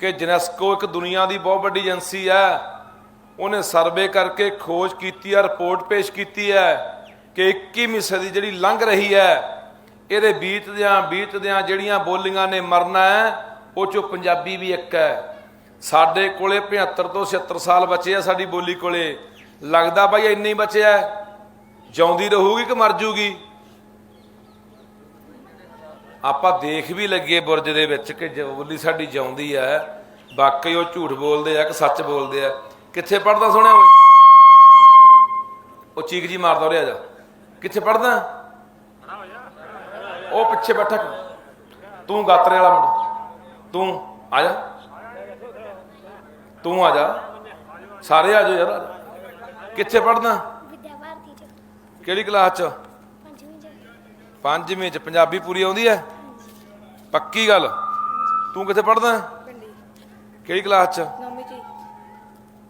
ਕਿ ਜਨੈਸਕੋ ਇੱਕ ਦੁਨੀਆ ਦੀ ਬਹੁਤ ਵੱਡੀ ਏਜੰਸੀ ਹੈ। ਉਹਨੇ ਸਰਵੇ ਕਰਕੇ ਖੋਜ ਕੀਤੀ ਹੈ, ਰਿਪੋਰਟ ਪੇਸ਼ ਕੀਤੀ ਹੈ ਕਿ 21ਵੀਂ ਸਦੀ ਜਿਹੜੀ ਲੰਘ ਰਹੀ ਹੈ, ਇਹਦੇ ਬੀਤਦਿਆਂ ਬੀਤਦਿਆਂ ਜਿਹੜੀਆਂ ਬੋਲੀਆਂ ਨੇ ਮਰਨਾ ਹੈ, ਉਹ ਚੋਂ ਪੰਜਾਬੀ ਵੀ ਇੱਕ ਹੈ। ਸਾਡੇ ਕੋਲੇ 75 ਤੋਂ 76 ਸਾਲ ਬਚੇ ਆ ਸਾਡੀ ਬੋਲੀ ਕੋਲੇ। ਲੱਗਦਾ ਬਾਈ ਇੰਨੇ ਹੀ ਬਚਿਆ ਜਿਉਂਦੀ ਰਹੂਗੀ ਕਿ ਮਰ ਜੂਗੀ? ਆਪਾਂ ਦੇਖ ਵੀ ਲੱਗੇ ਬੁਰਜ ਦੇ ਵਿੱਚ ਕਿ ਜੋ ਬੋਲੀ ਸਾਡੀ ਜਿਉਂਦੀ ਹੈ ਵਾਕਈ ਉਹ ਝੂਠ ਬੋਲਦੇ ਆ ਕਿ ਸੱਚ ਬੋਲਦੇ ਆ। ਕਿੱਥੇ ਪੜਦਾ ਸੁਣਿਆ ਓਏ? ਉਹ ਚੀਕ ਜੀ ਮਾਰਦਾ ਉਰੇ ਆ ਜਾ। ਕਿੱਥੇ ਪੜਦਾ ਉਹ ਪਿੱਛੇ ਬੈਠਾ ਤੂੰ ਗਾਤਰੇ ਵਾਲਾ ਮੁੰਡਾ। ਤੂੰ ਆ ਜਾ। ਤੂੰ ਆ ਜਾ। ਸਾਰੇ ਆ ਜਾਓ ਯਾਰ। ਆ। ਕਿੱਥੇ ਪੜਦਾ ਵਿਦਿਆ ਭਾਰਤੀ ਚ। ਕਿਹੜੀ ਕਲਾਸ ਚ? ਪੰਜਵੀਂ ਚ ਪੰਜਾਬੀ ਪੂਰੀ ਆਉਂਦੀ ਹੈ? ਪੱਕੀ ਗੱਲ। ਤੂੰ ਕਿੱਥੇ ਪੜਦਾ ਪਿੰਡੀ। ਕਿਹੜੀ ਕਲਾਸ ਚ? ਨੌਵੀਂ ਚ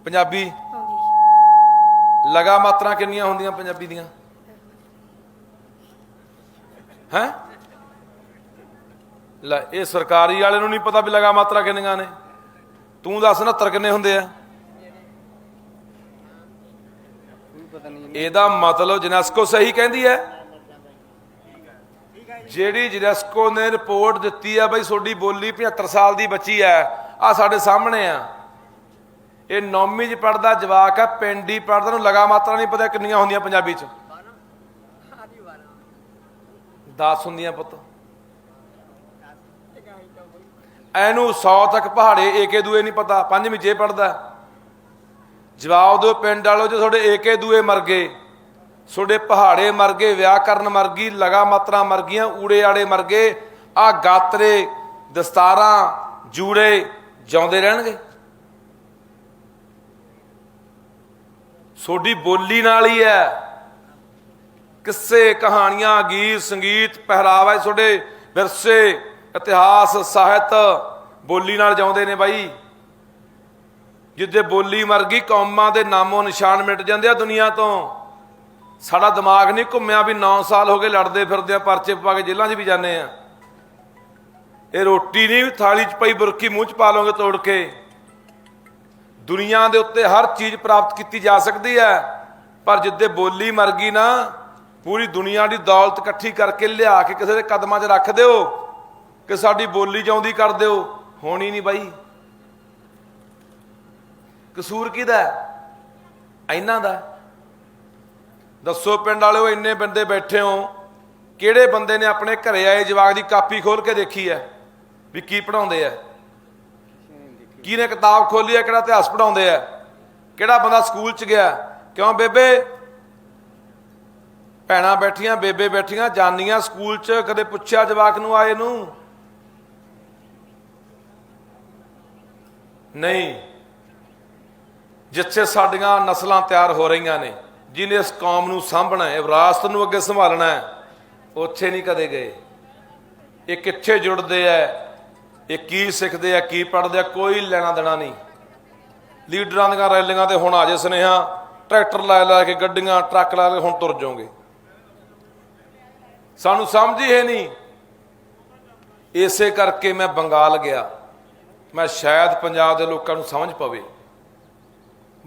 ਪੰਜਾਬੀ? ਆਉਂਦੀ ਲਗਾ ਮਾਤਰਾ ਕਿੰਨੀਆਂ ਹੁੰਦੀਆਂ ਪੰਜਾਬੀ ਦੀਆਂ? ਹੈ? ਲੈ ਇਹ ਸਰਕਾਰੀ ਵਾਲੇ ਨੂੰ ਨਹੀਂ ਪਤਾ ਵੀ ਲਗਾ ਮਾਤਰਾ ਕਿੰਨੀਆਂ ਨੇ। ਤੂੰ ਦੱਸ 69 ਕਿੰਨੇ ਹੁੰਦੇ ਆ? ਇਹਦਾ ਮਤਲਬ ਜਨੈਸਕੋ ਸਹੀ ਕਹਿੰਦੀ ਹੈ ਜਿਹੜੀ ਜਨੈਸਕੋ ਨੇ ਰਿਪੋਰਟ ਦਿੱਤੀ ਆ ਬਈ ਤੁਹਾਡੀ ਬੋਲੀ 75 ਸਾਲ ਦੀ ਬੱਚੀ ਹੈ ਆ ਸਾਡੇ ਸਾਹਮਣੇ ਆ। ਇਹ ਨੌਮੀ ਚ ਪੜਦਾ ਜਵਾਕ ਆ ਪਿੰਡੀ ਪੜਦਾ ਨੂੰ ਲਗਾ ਮਾਤਰਾ ਨਹੀਂ ਪਤਾ ਕਿੰਨੀਆਂ ਹੁੰਦੀਆਂ ਪੰਜਾਬੀ ਚ। 10 ਹੁੰਦੀਆਂ ਪੁੱਤ। ਐਨੂੰ 100 ਤੱਕ ਪਹਾੜੇ ਏਕੇ ਦੂਏ ਨਹੀਂ ਪਤਾ, ਪੰਜਵੀਂ ਜੇ ਪੜਦਾ ਜਵਾਬ ਦਿਓ ਪਿੰਡ ਵਾਲੋ, ਜੇ ਤੁਹਾਡੇ ਏਕੇ ਦੂਏ ਮਰ ਗਏ। ਤੁਹਾਡੇ ਪਹਾੜੇ ਮਰ ਗਏ ਵਿਆਕਰਨ ਮਰ ਗਈ ਲਗਾ ਮਾਤਰਾ ਮਰ ਗਈਆਂ ਊੜੇ ਆੜੇ ਮਰ ਗਏ ਆ ਗਾਤਰੇ, ਦਸਤਾਰਾਂ, ਜੂੜੇ ਜਿਉਂਦੇ ਰਹਿਣਗੇ। ਸੋਡੀ ਬੋਲੀ ਨਾਲ ਹੀ ਹੈ ਕਿੱਸੇ ਕਹਾਣੀਆਂ, ਗੀਤ, ਸੰਗੀਤ, ਪਹਿਰਾਵਾ ਇਹ ਤੁਹਾਡੇ ਵਿਰਸੇ, ਇਤਿਹਾਸ, ਸਾਹਿਤ ਬੋਲੀ ਨਾਲ ਜਾਉਂਦੇ ਨੇ ਬਾਈ। ਜਿੱਦੇ ਬੋਲੀ ਮਰ ਗਈ ਕੌਮਾਂ ਦੇ ਨਾਮੋ ਨਿਸ਼ਾਨ ਮਿਟ ਜਾਂਦੇ ਆ ਦੁਨੀਆ ਤੋਂ। ਸਾਡਾ ਦਿਮਾਗ ਨਹੀਂ ਘੁੰਮਿਆ ਵੀ 9 ਸਾਲ ਹੋ ਗਏ ਲੜਦੇ ਫਿਰਦੇ ਆ, ਪਰਚੇ ਪਾ ਕੇ ਜੇਲ੍ਹਾਂ 'ਚ ਵੀ ਜਾਂਦੇ ਆ। ਇਹ ਰੋਟੀ ਨਹੀਂ, ਥਾਲੀ 'ਚ ਪਈ ਬੁਰਕੀ ਮੂੰਹ 'ਚ ਪਾ ਲਓਗੇ ਤੋੜ ਕੇ। ਦੁਨੀਆ ਦੇ ਉੱਤੇ ਹਰ ਚੀਜ਼ ਪ੍ਰਾਪਤ ਕੀਤੀ ਜਾ ਸਕਦੀ ਹੈ, ਪਰ ਜਿੱਦੇ ਬੋਲੀ ਮਰ ਗਈ ਨਾ, ਪੂਰੀ ਦੁਨੀਆ ਦੀ ਦੌਲਤ ਇਕੱਠੀ ਕਰਕੇ ਲਿਆ ਕੇ ਕਿਸੇ ਦੇ ਕਦਮਾਂ 'ਚ ਰੱਖ ਦਿਓ, ਕਿ ਸਾਡੀ ਬੋਲੀ ਜਾਉਂਦੀ ਕਰ ਦਿਓ। ਹੋਣੀ ਨਹੀਂ ਬਾਈ। ਕਸੂਰ ਕਿਹਦਾ ਇਹਨਾਂ ਦਾ ਦੱਸੋ ਪਿੰਡ ਵਾਲਿਓ, ਇੰਨੇ ਬੰਦੇ ਬੈਠੇ ਹੋ, ਕਿਹੜੇ ਬੰਦੇ ਨੇ ਆਪਣੇ ਘਰੇ ਆਏ ਜਵਾਕ ਦੀ ਕਾਪੀ ਖੋਲ ਕੇ ਦੇਖੀ ਹੈ ਵੀ ਕੀ ਪੜਾਉਂਦੇ ਆ ਕਿਹਨੇ ਕਿਤਾਬ ਖੋਲੀ ਹੈ, ਕਿਹੜਾ ਇਤਿਹਾਸ ਪੜਾਉਂਦੇ ਆ ਕਿਹੜਾ ਬੰਦਾ ਸਕੂਲ ਚ ਗਿਆ? ਕਿਉਂ ਬੇਬੇ? ਭੈਣਾਂ ਬੈਠੀਆਂ, ਬੇਬੇ ਬੈਠੀਆਂ, ਜਾਨੀਆਂ ਸਕੂਲ ਚ, ਕਦੇ ਪੁੱਛਿਆ ਜਵਾਕ ਨੂੰ ਆਏ ਨੂੰ? ਨਹੀਂ। ਜਿੱਥੇ ਸਾਡੀਆਂ ਨਸਲਾਂ ਤਿਆਰ ਹੋ ਰਹੀਆਂ ਨੇ ਜਿਹਨੇ ਇਸ ਕੌਮ ਨੂੰ ਸਾਂਭਣਾ ਹੈ, ਵਿਰਾਸਤ ਨੂੰ ਅੱਗੇ ਸੰਭਾਲਣਾ ਹੈ, ਉੱਥੇ ਨਹੀਂ ਕਦੇ ਗਏ। ਇਹ ਕਿੱਥੇ ਜੁੜਦੇ ਐ ਇਹ ਕੀ ਸਿੱਖਦੇ ਆ, ਕੀ ਪੜ੍ਹਦੇ ਆ, ਕੋਈ ਲੈਣਾ ਦੇਣਾ ਨਹੀਂ। ਲੀਡਰਾਂ ਦੀਆਂ ਰੈਲੀਆਂ ਤੇ ਹੁਣ ਆ ਜੇ ਸੁਨੇਹਾ, ਟਰੈਕਟਰ ਲੈ ਲੈ ਕੇ ਗੱਡੀਆਂ, ਟਰੱਕ ਲੈ ਲੈ ਹੁਣ ਤੁਰ ਜਾਓਗੇ। ਸਾਨੂੰ ਸਮਝ ਹੀ ਹੈ ਨਹੀਂ। ਇਸੇ ਕਰਕੇ ਮੈਂ ਬੰਗਾਲ ਗਿਆ। ਮੈਂ ਸ਼ਾਇਦ ਪੰਜਾਬ ਦੇ ਲੋਕਾਂ ਨੂੰ ਸਮਝ ਪਵੇ।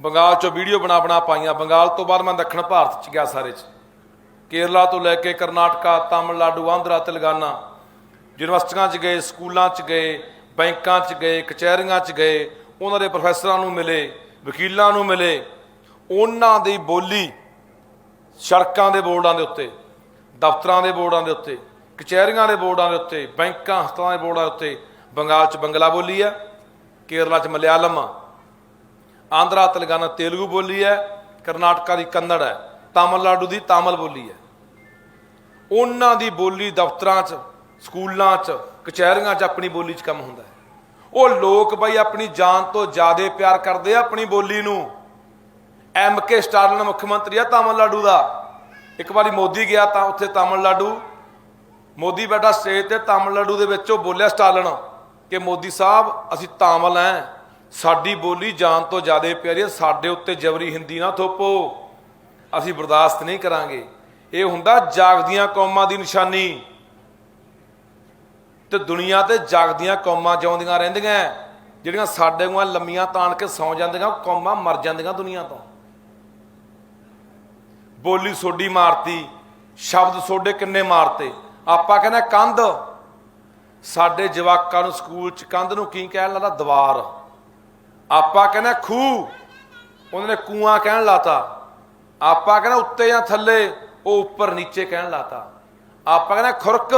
ਬੰਗਾਲ ਚੋਂ ਵੀਡੀਓ ਬਣਾ ਬਣਾ ਪਾਈਆਂ। ਬੰਗਾਲ ਤੋਂ ਬਾਅਦ ਮੈਂ ਦੱਖਣ ਭਾਰਤ ਚ ਗਿਆ ਸਾਰੇ ਚ। ਕੇਰਲਾ ਤੋਂ ਲੈ ਕੇ ਕਰਨਾਟਕਾ, ਤਾਮਿਲਨਾਡੂ, ਆਂਧਰਾ, ਤੇਲੰਗਾਨਾ। ਯੂਨੀਵਰਸਿਟੀਆਂ 'ਚ ਗਏ, ਸਕੂਲਾਂ 'ਚ ਗਏ, ਬੈਂਕਾਂ 'ਚ ਗਏ, ਕਚਹਿਰੀਆਂ 'ਚ ਗਏ। ਉਹਨਾਂ ਦੇ ਪ੍ਰੋਫੈਸਰਾਂ ਨੂੰ ਮਿਲੇ, ਵਕੀਲਾਂ ਨੂੰ ਮਿਲੇ। ਉਹਨਾਂ ਦੀ ਬੋਲੀ ਸੜਕਾਂ ਦੇ ਬੋਰਡਾਂ ਦੇ ਉੱਤੇ, ਦਫ਼ਤਰਾਂ ਦੇ ਬੋਰਡਾਂ ਦੇ ਉੱਤੇ, ਕਚਹਿਰੀਆਂ ਦੇ ਬੋਰਡਾਂ ਦੇ ਉੱਤੇ, ਬੈਂਕਾਂ, ਹਸਪਤਾਲਾਂ ਦੇ ਬੋਰਡਾਂ ਦੇ ਉੱਤੇ। ਬੰਗਾਲ 'ਚ ਬੰਗਲਾ ਬੋਲੀ ਆ ਕੇਰਲਾ 'ਚ ਮਲਿਆਲਮ ਆ। ਆਂਧਰਾ ਤੇਲੰਗਾਨਾ ਤੇਲਗੂ ਬੋਲੀ ਹੈ, ਕਰਨਾਟਕਾ ਦੀ ਕੰਨੜ ਹੈ, ਤਾਮਿਲਨਾਡੂ ਦੀ ਤਾਮਿਲ ਬੋਲੀ ਹੈ। ਉਹਨਾਂ ਦੀ ਬੋਲੀ ਦਫ਼ਤਰਾਂ 'ਚ, ਸਕੂਲਾਂ 'ਚ, ਕਚਹਿਰੀਆਂ 'ਚ ਆਪਣੀ ਬੋਲੀ 'ਚ ਕੰਮ ਹੁੰਦਾ ਹੈ। ਉਹ ਲੋਕ ਬਈ ਆਪਣੀ ਜਾਨ ਤੋਂ ਜ਼ਿਆਦਾ ਪਿਆਰ ਕਰਦੇ ਆ ਆਪਣੀ ਬੋਲੀ ਨੂੰ। ਐਮ ਕੇ ਸਟਾਲਿਨ ਮੁੱਖ ਮੰਤਰੀ ਆ ਤਾਮਿਲਨਾਡੂ ਦਾ। ਇੱਕ ਵਾਰੀ ਮੋਦੀ ਗਿਆ ਤਾਂ ਉੱਥੇ ਤਾਮਿਲਨਾਡੂ। ਮੋਦੀ ਬੈਠਾ ਸਟੇਜ ਤੇ ਤਾਮਿਲਨਾਡੂ ਦੇ ਵਿੱਚ ਉਹ ਬੋਲਿਆ ਸਟਾਲਿਨ ਕਿ ਮੋਦੀ ਸਾਹਿਬ, ਅਸੀਂ ਤਾਮਿਲ ਐ ਸਾਡੀ ਬੋਲੀ ਜਾਨ ਤੋਂ ਜ਼ਿਆਦਾ ਪਿਆਰੀ ਹੈ। ਸਾਡੇ ਉੱਤੇ ਜਬਰੀ ਹਿੰਦੀ ਨਾ ਥੋਪੋ। ਅਸੀਂ ਬਰਦਾਸ਼ਤ ਨਹੀਂ ਕਰਾਂਗੇ। ਇਹ ਹੁੰਦਾ ਜਾਗਦੀਆਂ ਕੌਮਾਂ ਦੀ ਨਿਸ਼ਾਨੀ। ਤੇ ਦੁਨੀਆ ਤੇ ਜਾਗਦੀਆਂ ਕੌਮਾਂ ਜਿਉਂਦੀਆਂ ਰਹਿੰਦੀਆਂ ਜਿਹੜੀਆਂ ਸਾਡੇ ਵਾਂਗੂ ਲੰਮੀਆਂ ਤਾਣ ਕੇ ਸੌ ਜਾਂਦੀਆਂ, ਉਹ ਕੌਮਾਂ ਮਰ ਜਾਂਦੀਆਂ ਦੁਨੀਆ ਤੋਂ। ਬੋਲੀ ਸੋਡੀ ਮਾਰਤੀ, ਸ਼ਬਦ ਸੋਡੇ ਕਿੰਨੇ ਮਾਰਤੇ। ਆਪਾਂ ਕਹਿੰਦੇ ਕੰਧ। ਸਾਡੇ ਜਵਾਕਾਂ ਨੂੰ ਸਕੂਲ ਚ ਕੰਧ ਨੂੰ ਕੀ ਕਹਿਣ ਲੱਗਦਾ ਦੀਵਾਰ। ਆਪਾਂ ਕਹਿੰਦੇ ਖੂਹ ਉਹਨਾਂ ਨੇ ਕੂਆਂ ਕਹਿਣ ਲਾਤਾ। ਆਪਾਂ ਕਹਿੰਦੇ ਉੱਤੇ ਜਾਂ ਥੱਲੇ ਉਹ ਉੱਪਰ ਨੀਚੇ ਕਹਿਣ ਲਾਤਾ। ਆਪਾਂ ਕਹਿੰਦੇ ਖੁਰਕ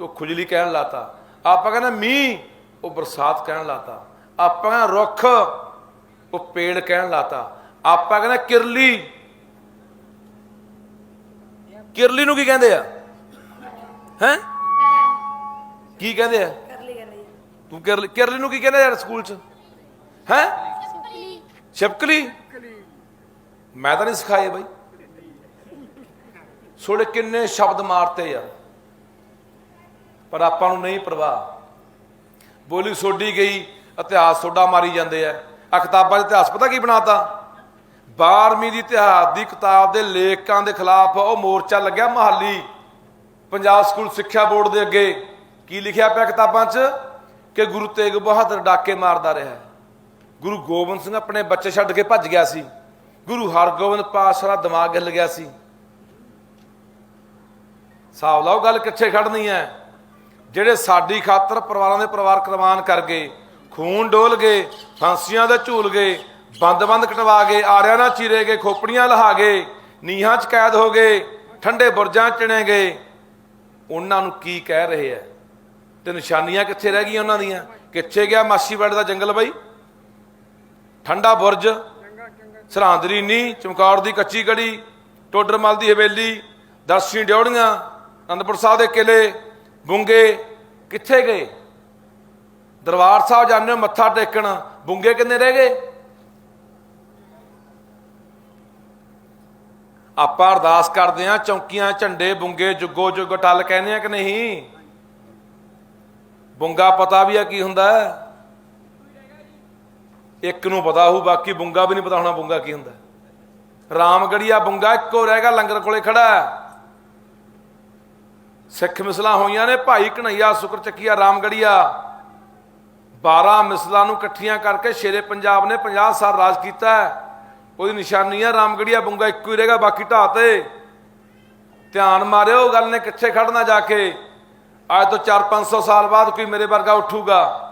ਉਹ ਖੁਜਲੀ ਕਹਿਣ ਲਾਤਾ। ਆਪਾਂ ਕਹਿੰਦੇ ਮੀਂਹ ਉਹ ਬਰਸਾਤ ਕਹਿਣ ਲਾਤਾ। ਆਪਾਂ ਕਹਿੰਦੇ ਰੁੱਖ ਉਹ ਪੇੜ ਕਹਿਣ ਲਾਤਾ। ਆਪਾਂ ਕਹਿੰਦੇ ਕਿਰਲੀ। ਕਿਰਲੀ ਨੂੰ ਕੀ ਕਹਿੰਦੇ ਆ? ਹੈ? ਕੀ ਕਹਿੰਦੇ ਆ? ਤੂੰ ਕਿਰਲੀ ਕਿਰਲੀ ਨੂੰ ਕੀ ਕਹਿੰਦੇ ਯਾਰ ਸਕੂਲ ਚ? ਹੈ? ਛਿਪਕਲੀ ਮੈਂ ਤਾਂ ਨਹੀਂ ਸਿਖਾਏ ਬਾਈ। ਛੋੜੇ ਕਿੰਨੇ ਸ਼ਬਦ ਮਾਰਤੇ ਯਾਰ ਪਰ ਆਪਾਂ ਨੂੰ ਨਹੀਂ ਪਰਵਾਹ। ਬੋਲੀ ਸੋਡੀ ਗਈ ਇਤਿਹਾਸ ਸੋਡਾ ਮਾਰੀ ਜਾਂਦੇ ਆ। ਆ ਕਿਤਾਬਾਂ 'ਚ ਇਤਿਹਾਸ ਪਤਾ ਕੀ ਬਣਾਤਾ? 12ਵੀਂ ਦੀ ਇਤਿਹਾਸ ਦੀ ਕਿਤਾਬ ਦੇ ਲੇਖਕਾਂ ਦੇ ਖਿਲਾਫ ਉਹ ਮੋਰਚਾ ਲੱਗਿਆ ਮਹਾਲੀ। ਪੰਜਾਬ ਸਕੂਲ ਸਿੱਖਿਆ ਬੋਰਡ ਦੇ ਅੱਗੇ। ਕੀ ਲਿਖਿਆ ਪਿਆ ਕਿਤਾਬਾਂ 'ਚ? ਕਿ ਗੁਰੂ ਤੇਗ ਬਹਾਦਰ ਡਾਕੇ ਮਾਰਦਾ ਰਿਹਾ। ਗੁਰੂ ਗੋਬਿੰਦ ਸਿੰਘ ਆਪਣੇ ਬੱਚੇ ਛੱਡ ਕੇ ਭੱਜ ਗਿਆ ਸੀ। ਗੁਰੂ ਹਰਗੋਬਿੰਦ ਪਾਤਸ਼ਾਹ ਦਾ ਦਿਮਾਗ ਹਿੱਲ ਗਿਆ ਸੀ। ਸਾਵ ਲਾਓ ਗੱਲ ਕਿੱਥੇ ਖੜਨੀ ਹੈ? ਜਿਹੜੇ ਸਾਡੀ ਖਾਤਰ ਪਰਿਵਾਰਾਂ ਦੇ ਪਰਿਵਾਰ ਕੁਰਬਾਨ ਕਰ ਗਏ, ਖੂਨ ਡੋਲ ਗਏ, ਫਾਂਸੀਆਂ ਦੇ ਝੂਲ ਗਏ, ਬੰਦ-ਬੰਦ ਕਟਵਾ ਗਏ, ਆਰਿਆਂ ਨਾਲ ਚੀਰੇ ਗਏ, ਖੋਪੜੀਆਂ ਲਹਾ ਗਏ, ਨੀਹਾਂ 'ਚ ਕੈਦ ਹੋ ਗਏ, ਠੰਡੇ ਬੁਰਜਾਂ 'ਚ ਚਿਣੇ ਗਏ। ਉਹਨਾਂ ਨੂੰ ਕੀ ਕਹਿ ਰਹੇ ਆ ਤੇ ਨਿਸ਼ਾਨੀਆਂ ਕਿੱਥੇ ਰਹਿ ਗਈਆਂ ਉਹਨਾਂ ਦੀਆਂ? ਕਿੱਥੇ ਗਿਆ ਮਾਛੀਵਾੜੇ ਦਾ ਜੰਗਲ ਬਈ? ਠੰਡਾ ਬੁਰਜ, ਸਰਹਾਂਦਰੀ ਨੀ ਚਮਕੌਰ ਦੀ ਕੱਚੀ ਗੜੀ, ਟੋਡਰਮਲ ਦੀ ਹਵੇਲੀ, ਦਰਸ਼ਨੀ ਡਿਉੜੀਆਂ ਅਨੰਦਪੁਰ ਸਾਹਿਬ ਦੇ ਕਿਲੇ, ਬੁੰਗੇ ਕਿੱਥੇ ਗਏ? ਦਰਬਾਰ ਸਾਹਿਬ ਜਾਂਦੇ ਹੋ, ਮੱਥਾ ਟੇਕਣ, ਬੁੰਗੇ ਕਿੰਨੇ ਰਹਿ ਗਏ? ਆਪਾਂ ਅਰਦਾਸ ਕਰਦੇ ਆ ਚੌਂਕੀਆਂ, ਝੰਡੇ, ਬੁੰਗੇ, ਜੁਗੋ, ਜੁਗ, ਟੱਲ ਕਹਿੰਦੇ ਆ ਕਿ ਨਹੀਂ? ਬੁੰਗਾ ਪਤਾ ਵੀ ਆ ਕੀ ਹੁੰਦਾ ਹੈ। ਇੱਕ ਨੂੰ ਪਤਾ ਹੋਊ, ਬਾਕੀ ਬੁੰਗਾ ਵੀ ਨਹੀਂ ਪਤਾ ਹੋਣਾ ਬੁੰਗਾ ਕੀ ਹੁੰਦਾ। ਰਾਮਗੜੀਆ ਬੁੰਗਾ ਇੱਕੋ ਰਹੇਗਾ ਲੰਗਰ ਕੋਲੇ ਖੜਾ ਸਿੱਖ ਮਿਸਲਾਂ ਹੋਈਆਂ ਨੇ, ਭਾਈ ਕਨਈਆ ਸੁਕਰ ਚੱਕੀਆ, ਰਾਮਗੜੀਆ। 12 ਮਿਸਲਾਂ ਨੂੰ ਇਕੱਠੀਆਂ ਕਰਕੇ ਸ਼ੇਰੇ ਪੰਜਾਬ ਨੇ 50 ਸਾਲ ਰਾਜ ਕੀਤਾ ਉਹਦੀ ਨਿਸ਼ਾਨੀ ਆ, ਰਾਮਗੜੀਆ ਬੁੰਗਾ ਇੱਕੋ ਹੀ ਰਹੇਗਾ ਬਾਕੀ ਢਾਹ ਤੇ। ਧਿਆਨ ਮਾਰਿਓ, ਗੱਲ ਨੇ ਕਿੱਥੇ ਖੜਨਾ ਜਾ ਕੇ? ਅੱਜ ਤੋਂ 4-500 ਸਾਲ ਬਾਅਦ ਕੋਈ ਮੇਰੇ ਵਰਗਾ ਉੱਠੂਗਾ।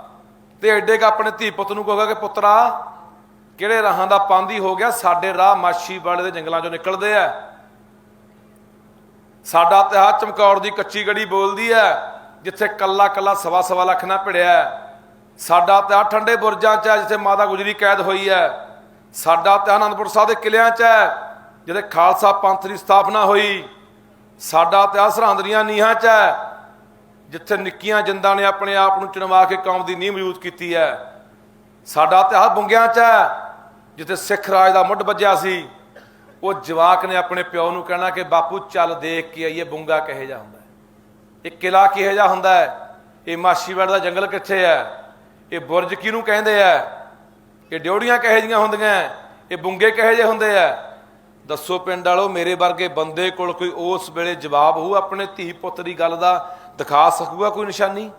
ਤੇ ਐਡੇ ਕ ਆਪਣੇ ਧੀ ਪੁੱਤ ਨੂੰ ਕਹੇਗਾ ਕਿ ਪੁੱਤਰਾ, ਕਿਹੜੇ ਰਾਹਾਂ ਦਾ ਪਾਂਦੀ ਹੋ ਗਿਆ, ਸਾਡੇ ਰਾਹ ਮਾਛੀ ਵਾਲੇ ਦੇ ਜੰਗਲਾਂ ਚੋਂ ਨਿਕਲਦੇ ਆ ਸਾਡਾ ਇਤਿਹਾਸ ਚਮਕੌਰ ਦੀ ਕੱਚੀ ਗੜੀ ਬੋਲਦੀ ਹੈ ਜਿੱਥੇ ਕੱਲਾ ਕੱਲਾ ਸਵਾ ਸਵਾ ਲੱਖ ਨਾਲ ਭਿੜਿਆ ਸਾਡਾ ਇਤਿਹਾਸ ਠੰਡੇ ਬੁਰਜਾਂ 'ਚ ਹੈ ਜਿੱਥੇ ਮਾਤਾ ਗੁਜਰੀ ਕੈਦ ਹੋਈ ਹੈ ਸਾਡਾ ਇਤਿਹਾਸ ਅਨੰਦਪੁਰ ਸਾਹਿਬ ਦੇ ਕਿਲਿਆਂ 'ਚ ਹੈ ਜਿੱਥੇ ਖਾਲਸਾ ਪੰਥ ਦੀ ਸਥਾਪਨਾ ਹੋਈ। ਸਾਡਾ ਇਤਿਹਾਸ ਸਰਹੰਦ ਦੀਆਂ ਨੀਹਾਂ 'ਚ ਹੈ ਜਿੱਥੇ ਨਿੱਕੀਆਂ ਜਿੰਦਾਂ ਨੇ ਆਪਣੇ ਆਪ ਨੂੰ ਚਣਵਾ ਕੇ ਕੌਮ ਦੀ ਨੀਂਹ ਮਜ਼ਬੂਤ ਕੀਤੀ ਹੈ, ਸਾਡਾ ਇਤਿਹਾਸ ਬੁੰਗਿਆਂ 'ਚ ਹੈ, ਜਿੱਥੇ ਸਿੱਖ ਰਾਜ ਦਾ ਮੁੱਢ ਵੱਜਿਆ ਸੀ, ਉਹ ਜਵਾਕ ਨੇ ਆਪਣੇ ਪਿਓ ਨੂੰ ਕਹਿਣਾ ਕਿ ਬਾਪੂ ਚੱਲ ਦੇਖ ਕੇ ਆਈਏ ਬੁੰਗਾ ਕਿਹੋ ਜਿਹਾ ਹੁੰਦਾ ਇਹ ਕਿਲਾ ਕਿਹੋ ਜਿਹਾ ਹੁੰਦਾ ਹੈ? ਇਹ ਮਾਛੀਵਾੜ ਦਾ ਜੰਗਲ ਕਿੱਥੇ ਹੈ? ਇਹ ਬੁਰਜ ਕਿਹਨੂੰ ਕਹਿੰਦੇ ਆ ਇਹ ਡਿਉੜੀਆਂ ਕਿਹੋ ਜਿਹੀਆਂ ਹੁੰਦੀਆਂ ਇਹ ਬੁੰਗੇ ਕਿਹੋ ਜਿਹੇ ਹੁੰਦੇ ਆ ਦੱਸੋ ਪਿੰਡ ਵਾਲੋ, ਮੇਰੇ ਵਰਗੇ ਬੰਦੇ ਕੋਲ ਕੋਈ ਉਸ ਵੇਲੇ ਜਵਾਬ ਹੋਊ? ਆਪਣੇ ਧੀ ਪੁੱਤ ਦੀ ਗੱਲ ਦਾ ਦਿਖਾ ਸਕੂਗਾ ਕੋਈ ਨਿਸ਼ਾਨੀ?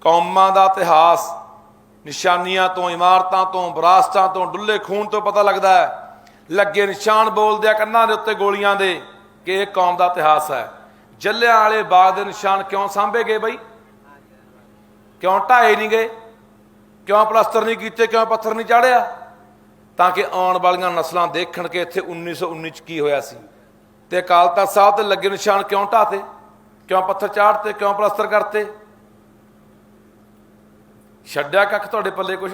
ਕੌਮਾਂ ਦਾ ਇਤਿਹਾਸ, ਨਿਸ਼ਾਨੀਆਂ ਤੋਂ, ਇਮਾਰਤਾਂ ਤੋਂ, ਵਿਰਾਸਤਾਂ ਤੋਂ, ਡੁੱਲੇ ਖੂਨ ਤੋਂ ਪਤਾ ਲੱਗਦਾ ਹੈ। ਲੱਗੇ ਨਿਸ਼ਾਨ ਬੋਲਦੇ ਆ ਕੰਨਾਂ ਦੇ ਉੱਤੇ ਗੋਲੀਆਂ ਦੇ ਕਿ ਇਹ ਕੌਮ ਦਾ ਇਤਿਹਾਸ ਹੈ। ਜੱਲਿਆਂ ਵਾਲੇ ਬਾਗ ਦੇ ਨਿਸ਼ਾਨ ਕਿਉਂ ਸਾਂਭੇ ਗਏ ਬਈ? ਕਿਉਂ ਢਾਏ ਨਹੀਂ ਗਏ? ਕਿਉਂ ਪਲਸਤਰ ਨਹੀਂ ਕੀਤੇ? ਕਿਉਂ ਪੱਥਰ ਨਹੀਂ ਚਾੜਿਆ ਤਾਂ ਕਿ ਆਉਣ ਵਾਲੀਆਂ ਨਸਲਾਂ ਦੇਖਣ ਕਿ ਇੱਥੇ 1919 ਚ ਕੀ ਹੋਇਆ ਸੀ। ਤੇ ਅਕਾਲ ਤਖਤ ਸਾਹਿਬ ਤੇ ਲੱਗੇ ਨਿਸ਼ਾਨ ਕਿਉਂ ਢਾਤੇ ਕਿਉਂ ਪੱਥਰ ਚਾੜਤੇ? ਕਿਉਂ ਪਲਸਤਰ ਕਰਤੇ? ਛੱਡਿਆ ਕੱਖ ਤੁਹਾਡੇ ਪੱਲੇ ਕੁਛ?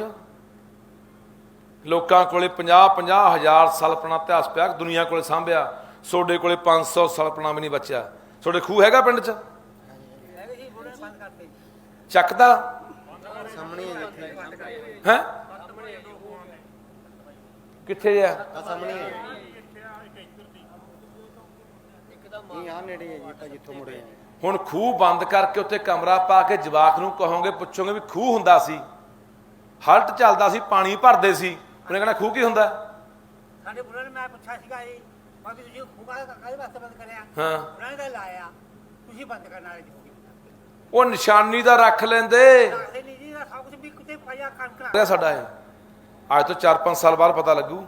ਲੋਕਾਂ ਕੋਲੇ 50 50 ਹਜ਼ਾਰ ਸਾਲ ਪੁਰਾਣਾ ਇਤਿਹਾਸ ਪਿਆ ਦੁਨੀਆ ਕੋਲੇ ਸਾਂਭਿਆ। ਤੁਹਾਡੇ ਕੋਲੇ 500 ਸਾਲ ਪੁਰਾਣਾ ਵੀ ਨਹੀਂ ਬਚਿਆ। ਤੁਹਾਡੇ ਖੂਹ ਹੈਗਾ ਪਿੰਡ 'ਚ? ਚੱਕਦਾ? ਸਾਹਮਣੇ ਹੈ ਜਿੱਥੇ। ਹੈ? ਕਿੱਥੇ ਆ? ਸਾਹਮਣੇ ਹੈ ਇਹ ਆ ਨੇੜੇ ਹੈ ਜੀ ਆਪਾਂ ਜਿੱਥੋਂ ਮੁੜੇ ਆ ਹੁਣ ਖੂਹ ਬੰਦ ਕਰਕੇ ਉੱਤੇ ਕਮਰਾ ਪਾ ਕੇ ਜਵਾਕ ਨੂੰ ਕਹੋਗੇ ਪੁੱਛੋਗੇ ਵੀ ਖੂਹ ਹੁੰਦਾ ਸੀ। ਹਲਟ ਚੱਲਦਾ ਸੀ ਪਾਣੀ ਭਰਦੇ ਸੀ। ਉਹਨੇ ਕਹਿਣਾ ਖੂਹ ਕੀ ਹੁੰਦਾ? ਸਾਡੇ ਬੁੜੇ ਨੇ ਮੈਂ ਪੁੱਛਿਆ ਸੀਗਾ ਜੀ ਮੈਂ ਵੀ ਤੁਸੀਂ ਖੂਗਾ ਕਾਹਦੇ ਵਾਸਤੇ ਬੰਦ ਕਰਿਆ? ਹਾਂ। ਉਹਨਾਂ ਨੇ ਤਾਂ ਲਾਇਆ। ਤੁਸੀਂ ਬੰਦ ਕਰਨ ਵਾਲੇ ਜੀ ਉਹ ਨਿਸ਼ਾਨੀ ਦਾ ਰੱਖ ਲੈਂਦੇ। ਰੱਖਦੇ ਨਹੀਂ ਜੀ ਇਹਦਾ ਸਭ ਕੁਝ ਵੀ ਕਿਤੇ ਪਾਇਆ ਕੰਮ ਕਰਾ ਰਿਹਾ ਸਾਡਾ ਇਹ। ਅੱਜ ਤੋਂ 4-5 ਸਾਲ ਬਾਅਦ ਪਤਾ ਲੱਗੂ।